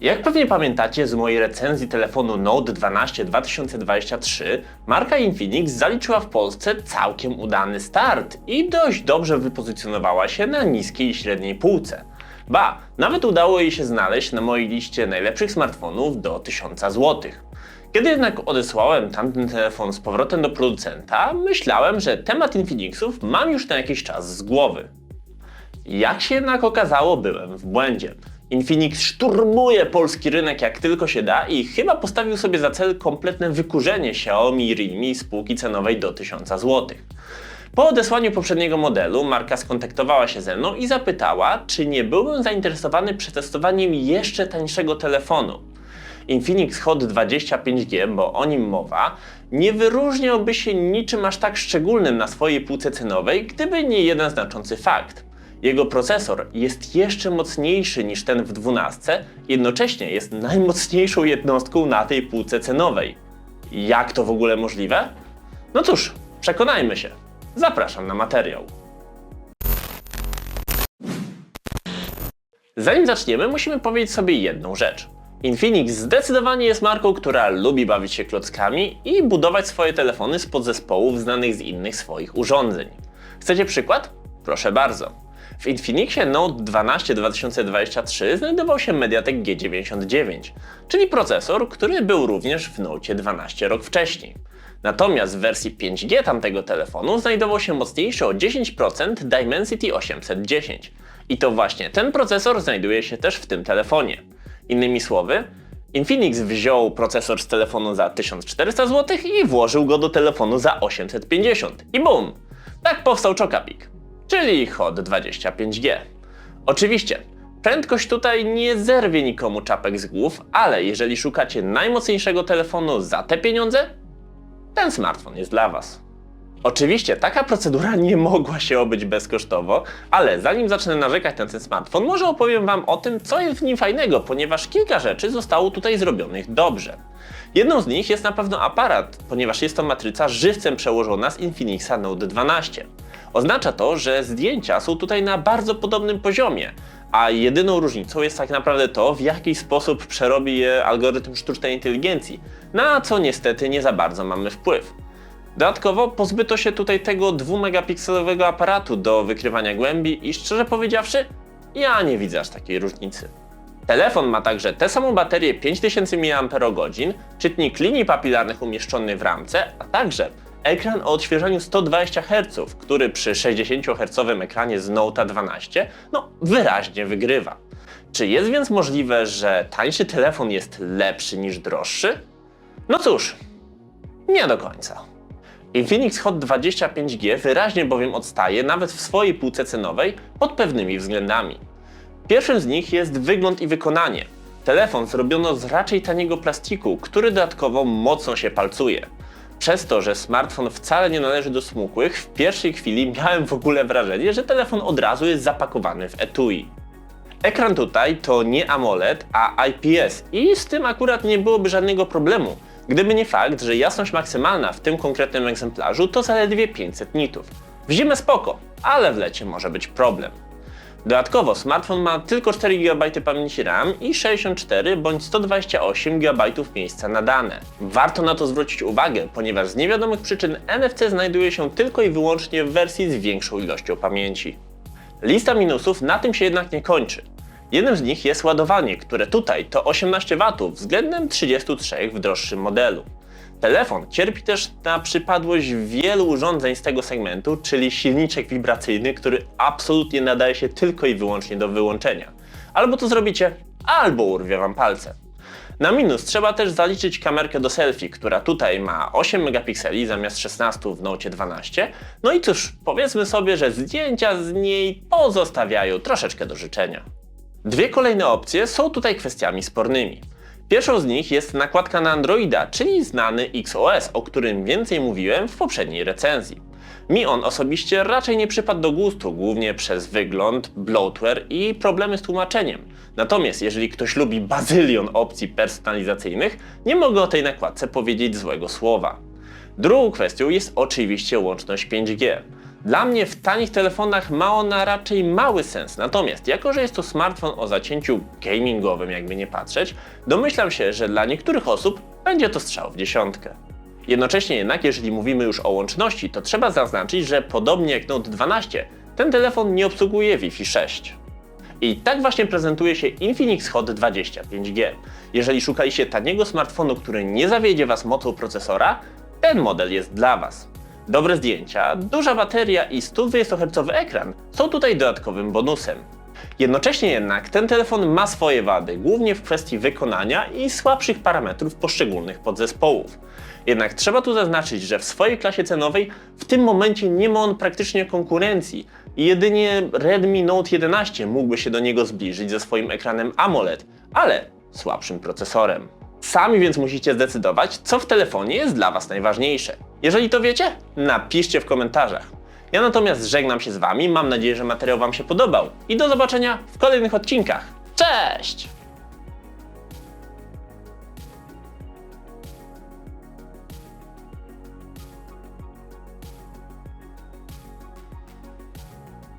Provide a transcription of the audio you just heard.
Jak pewnie pamiętacie z mojej recenzji telefonu Note 12 2023, marka Infinix zaliczyła w Polsce całkiem udany start i dość dobrze wypozycjonowała się na niskiej i średniej półce. Ba, nawet udało jej się znaleźć na mojej liście najlepszych smartfonów do 1000 zł. Kiedy jednak odesłałem tamten telefon z powrotem do producenta, myślałem, że temat Infinixów mam już na jakiś czas z głowy. Jak się jednak okazało, byłem w błędzie. Infinix szturmuje polski rynek jak tylko się da i chyba postawił sobie za cel kompletne wykurzenie Xiaomi i Realme półki cenowej do 1000 zł. Po odesłaniu poprzedniego modelu marka skontaktowała się ze mną i zapytała, czy nie byłbym zainteresowany przetestowaniem jeszcze tańszego telefonu. Infinix Hot 25G, bo o nim mowa, nie wyróżniałby się niczym aż tak szczególnym na swojej półce cenowej, gdyby nie jeden znaczący fakt. Jego procesor jest jeszcze mocniejszy niż ten w 12, jednocześnie jest najmocniejszą jednostką na tej półce cenowej. Jak to w ogóle możliwe? No cóż, przekonajmy się. Zapraszam na materiał. Zanim zaczniemy, musimy powiedzieć sobie jedną rzecz. Infinix zdecydowanie jest marką, która lubi bawić się klockami i budować swoje telefony z podzespołów znanych z innych swoich urządzeń. Chcecie przykład? Proszę bardzo. W Infinixie Note 12 2023 znajdował się Mediatek G99, czyli procesor, który był również w Note 12 rok wcześniej. Natomiast w wersji 5G tamtego telefonu znajdował się mocniejszy o 10% Dimensity 810. I to właśnie ten procesor znajduje się też w tym telefonie. Innymi słowy, Infinix wziął procesor z telefonu za 1400 zł i włożył go do telefonu za 850. I bum! Tak powstał Chocapik, czyli Hot 25G. Oczywiście, prędkość tutaj nie zerwie nikomu czapek z głów, ale jeżeli szukacie najmocniejszego telefonu za te pieniądze, ten smartfon jest dla Was. Oczywiście taka procedura nie mogła się obyć bezkosztowo, ale zanim zacznę narzekać na ten smartfon, może opowiem Wam o tym, co jest w nim fajnego, ponieważ kilka rzeczy zostało tutaj zrobionych dobrze. Jedną z nich jest na pewno aparat, ponieważ jest to matryca żywcem przełożona z Infinixa Note 12. Oznacza to, że zdjęcia są tutaj na bardzo podobnym poziomie, a jedyną różnicą jest tak naprawdę to, w jaki sposób przerobi je algorytm sztucznej inteligencji, na co niestety nie za bardzo mamy wpływ. Dodatkowo pozbyto się tutaj tego 2-megapikselowego aparatu do wykrywania głębi i szczerze powiedziawszy, ja nie widzę aż takiej różnicy. Telefon ma także tę samą baterię 5000 mAh, czytnik linii papilarnych umieszczony w ramce, a także ekran o odświeżaniu 120 Hz, który przy 60 Hz ekranie z Note 12 no wyraźnie wygrywa. Czy jest więc możliwe, że tańszy telefon jest lepszy niż droższy? No cóż, nie do końca. Infinix Hot 25G wyraźnie bowiem odstaje nawet w swojej półce cenowej pod pewnymi względami. Pierwszym z nich jest wygląd i wykonanie. Telefon zrobiono z raczej taniego plastiku, który dodatkowo mocno się palcuje. Przez to, że smartfon wcale nie należy do smukłych, w pierwszej chwili miałem w ogóle wrażenie, że telefon od razu jest zapakowany w etui. Ekran tutaj to nie AMOLED, a IPS i z tym akurat nie byłoby żadnego problemu, gdyby nie fakt, że jasność maksymalna w tym konkretnym egzemplarzu to zaledwie 500 nitów. W zimę spoko, ale w lecie może być problem. Dodatkowo smartfon ma tylko 4 GB pamięci RAM i 64 bądź 128 GB miejsca na dane. Warto na to zwrócić uwagę, ponieważ z niewiadomych przyczyn NFC znajduje się tylko i wyłącznie w wersji z większą ilością pamięci. Lista minusów na tym się jednak nie kończy. Jednym z nich jest ładowanie, które tutaj to 18 W względem 33 w droższym modelu. Telefon cierpi też na przypadłość wielu urządzeń z tego segmentu, czyli silniczek wibracyjny, który absolutnie nadaje się tylko i wyłącznie do wyłączenia. Albo to zrobicie, albo urwie wam palce. Na minus trzeba też zaliczyć kamerkę do selfie, która tutaj ma 8 megapikseli zamiast 16 w Note 12. No i cóż, powiedzmy sobie, że zdjęcia z niej pozostawiają troszeczkę do życzenia. Dwie kolejne opcje są tutaj kwestiami spornymi. Pierwszą z nich jest nakładka na Androida, czyli znany XOS, o którym więcej mówiłem w poprzedniej recenzji. Mi on osobiście raczej nie przypadł do gustu, głównie przez wygląd, bloatware i problemy z tłumaczeniem. Natomiast jeżeli ktoś lubi bazylion opcji personalizacyjnych, nie mogę o tej nakładce powiedzieć złego słowa. Drugą kwestią jest oczywiście łączność 5G. Dla mnie w tanich telefonach ma ona raczej mały sens, natomiast jako, że jest to smartfon o zacięciu gamingowym, jakby nie patrzeć, domyślam się, że dla niektórych osób będzie to strzał w dziesiątkę. Jednocześnie jednak, jeżeli mówimy już o łączności, to trzeba zaznaczyć, że podobnie jak Note 12, ten telefon nie obsługuje Wi-Fi 6. I tak właśnie prezentuje się Infinix Hot 20 5G. Jeżeli szukaliście taniego smartfonu, który nie zawiedzie Was mocą procesora, ten model jest dla Was. Dobre zdjęcia, duża bateria i 120 Hz ekran są tutaj dodatkowym bonusem. Jednocześnie jednak ten telefon ma swoje wady, głównie w kwestii wykonania i słabszych parametrów poszczególnych podzespołów. Jednak trzeba tu zaznaczyć, że w swojej klasie cenowej w tym momencie nie ma on praktycznie konkurencji i jedynie Redmi Note 11 mógłby się do niego zbliżyć ze swoim ekranem AMOLED, ale słabszym procesorem. Sami więc musicie zdecydować, co w telefonie jest dla Was najważniejsze. Jeżeli to wiecie, napiszcie w komentarzach. Ja natomiast żegnam się z Wami, mam nadzieję, że materiał Wam się podobał i do zobaczenia w kolejnych odcinkach. Cześć!